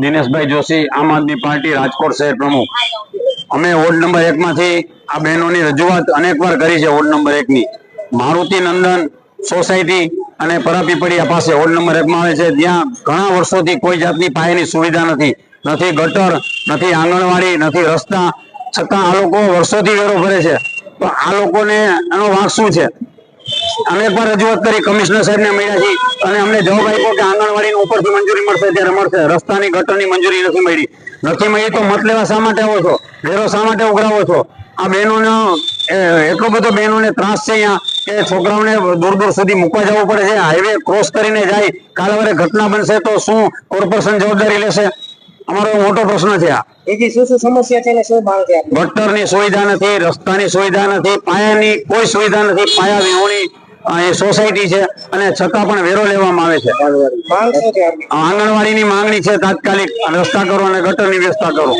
દિનેશભાઈ જોશી, આમ આદમી પાર્ટી રાજકોટ શહેર પ્રમુખ. અમે વોર્ડ નંબર એક માંથી આ બહેનોની રજૂઆત અનેક કરી છે વોર્ડ નંબર એક ની મારુતિ નંદન સોસાયટી અને પરાપીપળિયા પાસે વોર્ડ નંબર એક માં આવે છે. ત્યાં ઘણા વર્ષોથી કોઈ જાતની પાયાની સુવિધા નથી. નથી ગટર, નથી આંગણવાડી, નથી રસ્તા. છતાં આ લોકો વર્ષોથી વેરો ભરે છે. તો આ લોકોને એનો વાંક શું છે? અનેક પણ રજૂઆત કરી કમિશનર સાહેબને મળ્યા છીએ અને અમને જવાબ આપ્યો કે આંગણવાડીની ઉપરથી મંજૂરી મળશે ત્યારે મળશે. રસ્તાની ગટરની મંજૂરી નથી મળી. નથી મળી તો મત લેવા શા માટે આવો છો? ઘેરો શા માટે ઉઘરાવો છો? આ બહેનોનો એટલો બધો બહેનોને ત્રાસ છે અહીંયા કે છોકરાઓને દૂર દૂર સુધી મૂકવા જવું પડે છે. હાઈવે ક્રોસ કરીને જાય કાલે ઘટના બનશે તો શું કોર્પોરેશન જવાબદારી લેશે? અમારો મોટો પ્રશ્ન છે આ. બીજી શું શું સમસ્યા છે ને શું છે? ગટરની સુવિધા નથી રસ્તાની સુવિધા નથી પાયાની કોઈ સુવિધા નથી પાયા વિહોણી સોસાયટી છે અને છતાં પણ વેરો લેવામાં આવે છે. આંગણવાડીની માંગણી છે તાત્કાલિક રસ્તા કરો અને ગટરની વ્યવસ્થા કરો.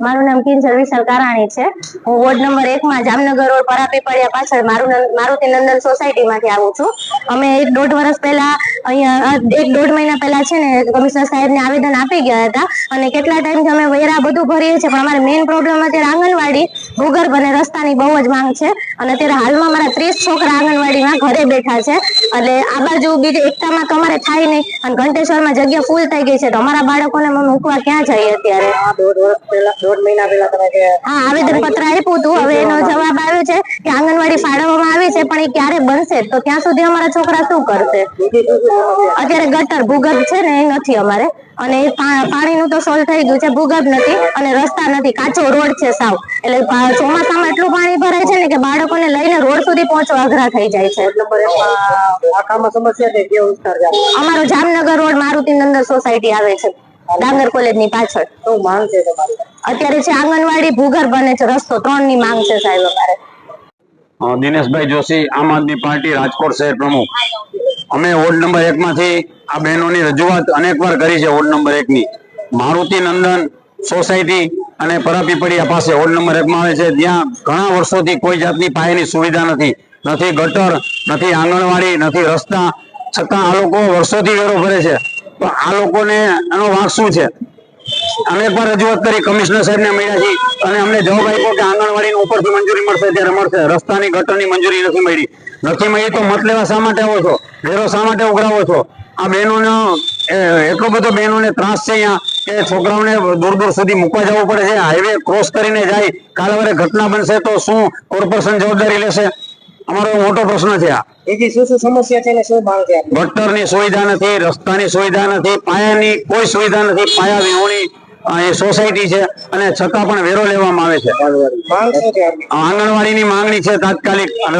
મારું નામ કિંજલ વિશાલ કારાણી છે. હું વોર્ડ નંબર એક માં જામનગર રોડ પરાપીપળિયા પાછળ મારું મારુતિ નંદન સોસાયટી માંથી આવું છું. અમે એક દોઢ વર્ષ પહેલા અહીંયા એક દોઢ મહિના પહેલા છે ને કમિશનર સાહેબને આવેદન આપી ગયા હતા. અને કેટલા ટાઈમથી અમે વેરા બધું ભરીએ છીએ પણ અમારે મેઇન પ્રોબ્લેમ અત્યારે આંગણવાડી ભૂગર્ભ અને રસ્તાની બહુ જ માંગ છે. અને અત્યારે હાલમાં મારા ત્રીસ છોકરા આંગણવાડીમાં ઘરે બેઠા છે. એટલે આ બાજુ બીજે એકતામાં તો અમારે થાય નહીં. અને ઘંટેશ્વરમાં જગ્યા ફૂલ થઈ ગઈ છે. તો અમારા બાળકોને અમે મૂકવા ક્યાં જઈએ અત્યારે? દોઢ મહિના પહેલા તમે હા આવેદન પત્ર આપ્યું હતું. હવે એનો જવાબ આવ્યો છે. કે આંગણવાડી ફાળવવામાં આવી છે પણ એ ક્યારે બનશે? તો ત્યાં સુધી અમારા છોકરા શું કરશે? અત્યારે ગટર ભૂગર્ભ છે ને એ નથી અમારે. અને પાણીનું તો સોલ્વ થઈ ગયું છે ભૂગર્ભ નથી અને રસ્તા નથી. કાચો રોડ છે સાવ. એટલે ચોમાસામાં એટલું પાણી ભરાય છે ને કે બાળકોને લઈને રોડ સુધી પહોંચવા અઘરા થઈ જાય છે? અમારો જામનગર રોડ મારુતિ નંદન સોસાયટી આવે છે ડાંગર કોલેજની પાછળ. શું માંગ છે તમારી? અત્યારે છે આંગણવાડી ભૂગર્ભ બને છે રસ્તો ત્રણની માંગ છે સાહેબ અમારે. દિનેશભાઈ જોશી, આમ આદમી પાર્ટી રાજકોટ શહેર પ્રમુખ. અમે વોર્ડ નંબર એક માંથી આ બહેનોની રજૂઆત અનેક કરી છે વોર્ડ નંબર એક ની મારુતિ નંદન સોસાયટી અને પરાપીપળિયા પાસે વોર્ડ નંબર એક માં આવે છે. ત્યાં ઘણા વર્ષોથી કોઈ જાતની પાયાની સુવિધા નથી. નથી ગટર, નથી આંગણવાડી, નથી રસ્તા. છતાં આ લોકો વર્ષોથી વેરો ભરે છે. તો આ લોકોને એનો વાંક શું છે? અનેક પણ રજૂઆત કરી, કમિશનર સાહેબને મળ્યા છીએ અને અમને જવાબ આપ્યો કે આંગણવાડીની ઉપરથી મંજૂરી મળશે ત્યારે મળશે. રસ્તાની ગટરની મંજૂરી નથી મળી. નથી મળી તો મત લેવા શા માટે આવો છો? ઘેરો શા માટે ઉઘરાવો છો? આ બહેનોનો એટલો બધો બહેનોને ત્રાસ છે અહીંયા કે છોકરાઓને દૂર દૂર સુધી મૂકવા જવું પડે છે. હાઈવે ક્રોસ કરીને જાય, કાલે ઘટના બનશે તો શું કોર્પોરેશન જવાબદારી લેશે? અમારો મોટો પ્રશ્ન છે આ. બીજી શું શું સમસ્યા છે ને શું માંગ છે ગટર ગટરની સુવિધા નથી રસ્તાની સુવિધા નથી પાયાની કોઈ સુવિધા નથી પાયા વિહોણી એ સોસાયટી છે અને છતાં પણ વેરો લેવામાં આવે છે. આંગણવાડીની માંગણી છે તાત્કાલિક. અને